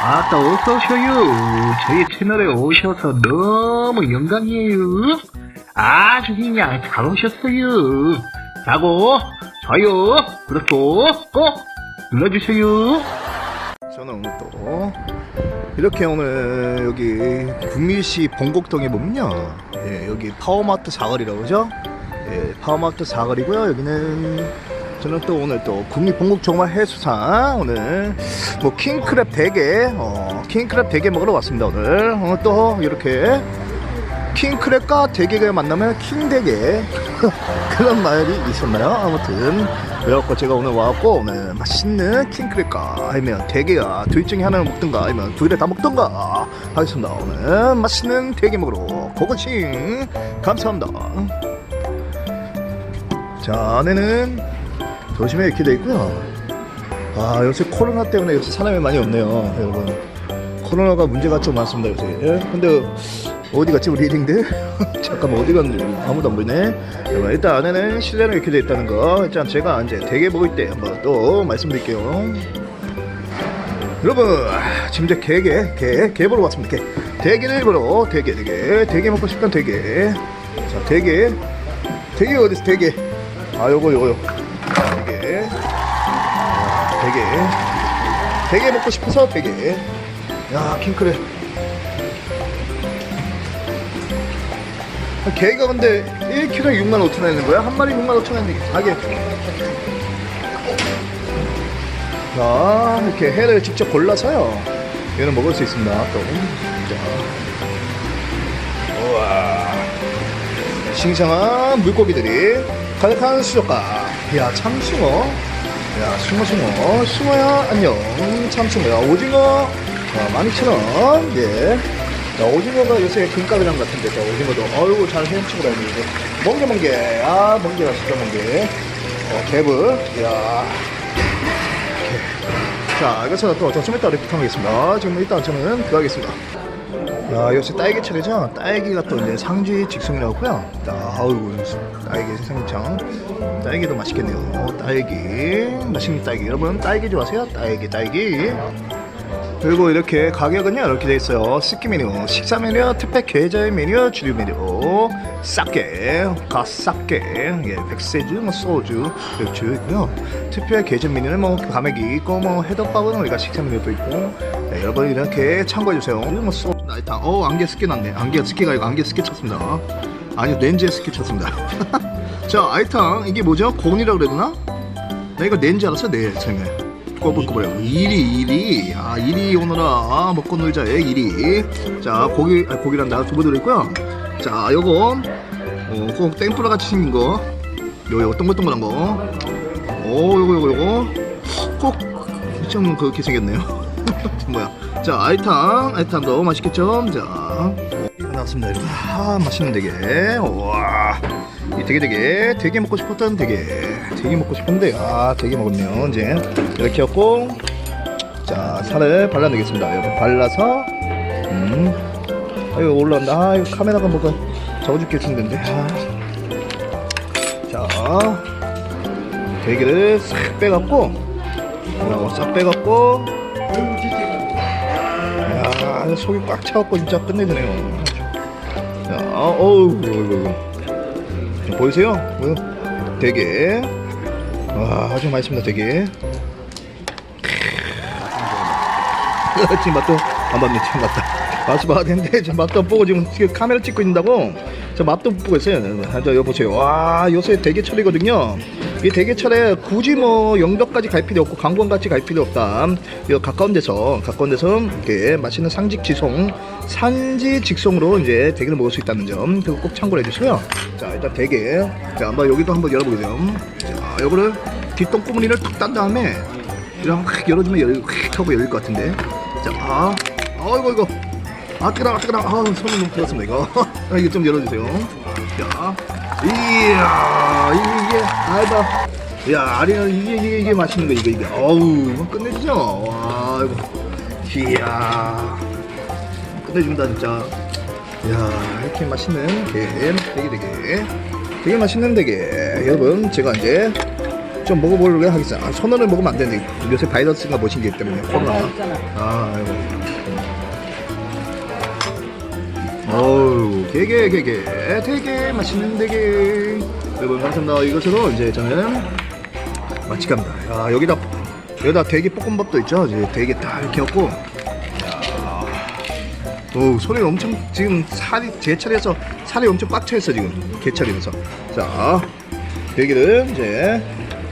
아따 어서 오셔요. 저희 채널에 오셔서 너무 영광이에요. 아주 그냥 잘 오셨어요. 자고 좋아요, 구독도 꼭 눌러주세요. 저는 오늘 또 이렇게 오늘 여기 구미시 봉곡동에 보면요 예, 여기 파워마트 사거리라고 그러죠 예, 파워마트 사거리고요 여기는 저는 또 오늘 또 구미 봉곡 종말 해수상 오늘 뭐 킹크랩 대게 어, 킹크랩 대게 먹으러 왔습니다 오늘. 오늘 또 이렇게 킹크랩과 대게가 만나면 킹대게. 그런 말이 있었나요? 아무튼 그래갖고 제가 오늘 와갖고 오늘 맛있는 킹크랩과 아니면 대게가 둘 중에 하나를 먹든가 아니면 둘 다 다 먹든가 하겠습니다 오늘. 맛있는 대게 먹으러 고고싱. 감사합니다. 자 안에는 조심해 이렇게 돼 있고요. 아 요새 코로나 때문에 요새 사람이 많이 없네요 여러분. 코로나가 문제가 좀 많습니다 요새. 예? 근데 어디 갔지 우리 리딩들? 잠깐만 어디 갔는지 아무도 안 보이네. 여러분 일단 안에는 실내로 이렇게 돼 있다는 거. 일단 제가 이제 대게 먹을 때 한번 또 말씀드릴게요. 여러분 지금 이제 개게 개, 개 보러 왔습니다 개. 대게를 보러 대게 대게. 대게 먹고 싶던 대게. 자 대게. 대게 어딨어 대게? 아 요거 요거 요대 게 아, 대게. 대게 먹고 싶어서 대게 야 킹크랩 개가 근데 1kg에 6만 5천 원이는 거야? 한 마리 6만 5천 원인데 가게. 자 이렇게 회를 직접 골라서요. 얘는 먹을 수 있습니다. 또. 자. 우와. 싱싱한 물고기들이 가득한 수족관. 이 야 참숭어 야 숭어 숭어 숭어야 안녕 참숭어야 오징어 자, 12,000원 예 자, 오징어가 요새 금값이란 것 같은데, 자, 오징어도, 어이구, 잘 헤엄치고 다니는데. 멍게, 멍게. 아, 멍게가 진짜 멍게. 어, 개불. 이렇게. 자, 이것은 또, 좀 이따 리프트 하겠습니다. 지금 일단 저는 들어가겠습니다. 야, 요새 딸기 차례죠? 딸기가 또 이제 하고요. 자, 아이고, 딸기 생창. 딸기도 맛있겠네요. 어, 딸기. 맛있는 딸기. 여러분, 딸기 좋아하세요? 딸기, 딸기. 그리고 이렇게 가격은요 이렇게 돼 있어요 스키 메뉴 식사 메뉴 특별 계절 메뉴 주류 메뉴 싹게 가싹게 예, 백세주 뭐 소주 이렇게 있고요 특별 계절 메뉴는 뭐 감액이 있고 뭐 해덮밥은 우리가 식사 메뉴도 있고 네, 여러분 이렇게 참고해 주세요 뭐 소... 나 일단 어 안개 스키 났네. 안개 스키가 아니고 안개 스키 쳤습니다. 아니 렌즈에 스키 쳤습니다. 자 아이탕 이게 뭐죠? 곤이라고 되나? 나 이거 렌즈 알았어? 네 처음에. 꼬불꼬불해요. 이리 이리. 아 이리 오너라. 먹고 놀자에 이리. 자 고기 아, 고기란다. 두부 들어있고요. 자 요거 어 꼭 땡프라 같이 생긴 거. 요 요 동글동글한 거. 오 요거 요거 요거. 꼭 좀 그렇게 생겼네요. 뭐야? 자 알탕 알탕도 맛있겠죠? 자 나왔습니다. 여러분. 아 맛있는 대게. 와. 이 되게 되게 되게 먹고 싶었던 되게 되게 먹고 싶은데 아 되게 먹으면 이제 이렇게 했고 자 살을 발라내겠습니다 여러분 발라서 음 아유 올라온다 아 이거 카메라가 뭐가 적어줄 게 있는데 아. 자 대게를 싹 빼갖고 어, 싹 빼갖고 야 속이 꽉 차갖고 진짜 끝내주네요. 자 어우 이거 이거 보이세요? 뭐, 되게. 와 아주 맛있습니다 되게. 지금 맛도 안 봤네 지금 맛다 맛이 봐야 되는데 지금 맛도 안 보고 지금, 카메라 찍고 있는다고? 저 맛도 못 보고 있어요. 자 여기 보세요. 와 요새 대게철이거든요. 이 대게철에 굳이 뭐 영덕까지 갈 필요 없고 강권까지 갈 필요 없다. 이 가까운 데서 가까운 데서 이렇게 맛있는 상직 지송 산지 직송으로 이제 대게를 먹을 수 있다는 점 그거 꼭 참고를 해주시고요. 자 일단 대게. 자 한번 여기도 한번 열어보세요. 자 요거를 뒷동구멍이를 툭 딴 다음에 이렇게 확 열어주면 열, 확 하고 열릴 것 같은데. 자 아, 아이고 이거 아 뜨거워 아, 뜨거워 아 손이 너무 뜨겁습니다 이거. 아, 이거 좀 열어주세요. 자 이야 이게 알바. 야 아리는 이게 이게 이게 맛있는 거 이거 이게. 어우 끝내주죠? 와 이거. 이야. 끝내준다 진짜. 야 이렇게 맛있는 게 되게 되게. 되게 맛있는 되게. 여러분 제가 이제 좀 먹어보려고 하겠어요. 아, 선언을 먹으면 안 되는데 요새 바이러스가 뭐신기 때문에 코로나. 아, 아이고. 어우, 게게, 게게, 되게 맛있는 되게. 여러분, 감사합니다. 이것으로 이제 저는 합니다. 야, 여기다, 여기다 대게 볶음밥도 있죠? 이제 대게 딱 이렇게. 야, 오, 소리 엄청, 지금 살이, 제철에서 살이 엄청 꽉 차있어, 지금. 개철이면서. 자, 대게를 이제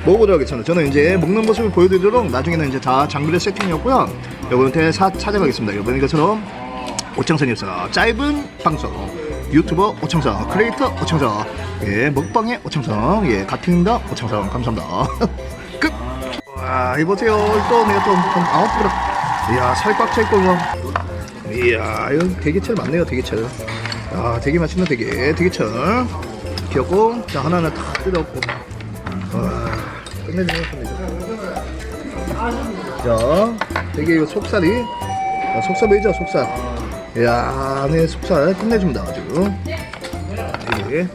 먹어보도록 하겠습니다. 저는 이제 먹는 모습을 보여드리도록 나중에는 이제 다 장비를 세팅했고요. 여러분한테 사, 찾아가겠습니다. 여러분 이것처럼 오창선이었어. 짧은 방송. 유튜버 오창선, 크리에이터 오창선, 예, 먹방의 오창선, 예, 가팅다 오창선, 감사합니다. 끝! 와, 이보세요. 또 내가 또, 좀 그릇. 이야, 살꽉 차있고, 뭐. 이야, 이거 대게철 맞네요, 대게철. 아, 되게 맛있는 대게, 대게철. 귀엽고, 자, 하나하나 다 뜯어갖고. 와, 끝내주네요, 끝내줘. 자, 되게 이거 속살이. 아, 속살 보이죠, 속살. 이야, 안에 속살 끝내줍니다, 아주. 되게.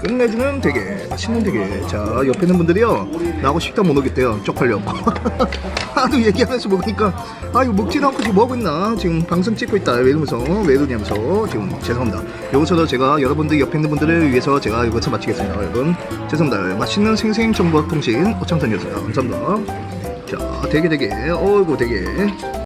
끝내주는 되게 맛있는 되게. 자 옆에 있는 분들이요. 나하고 식당 못 오겠대요 쪽팔려. 하도 얘기하면서 먹으니까 아 이거 먹지도 않고 지금 뭐하고 있나? 지금 방송 찍고 있다. 왜 이러면서 왜 그러냐면서. 지금 죄송합니다. 여기서도 제가 여러분들 옆에 있는 분들을 위해서 제가 이것을 마치겠습니다 여러분. 죄송합니다. 맛있는 생생정보통신 오창선이었어요 감사합니다. 자 되게 되게. 어이구 되게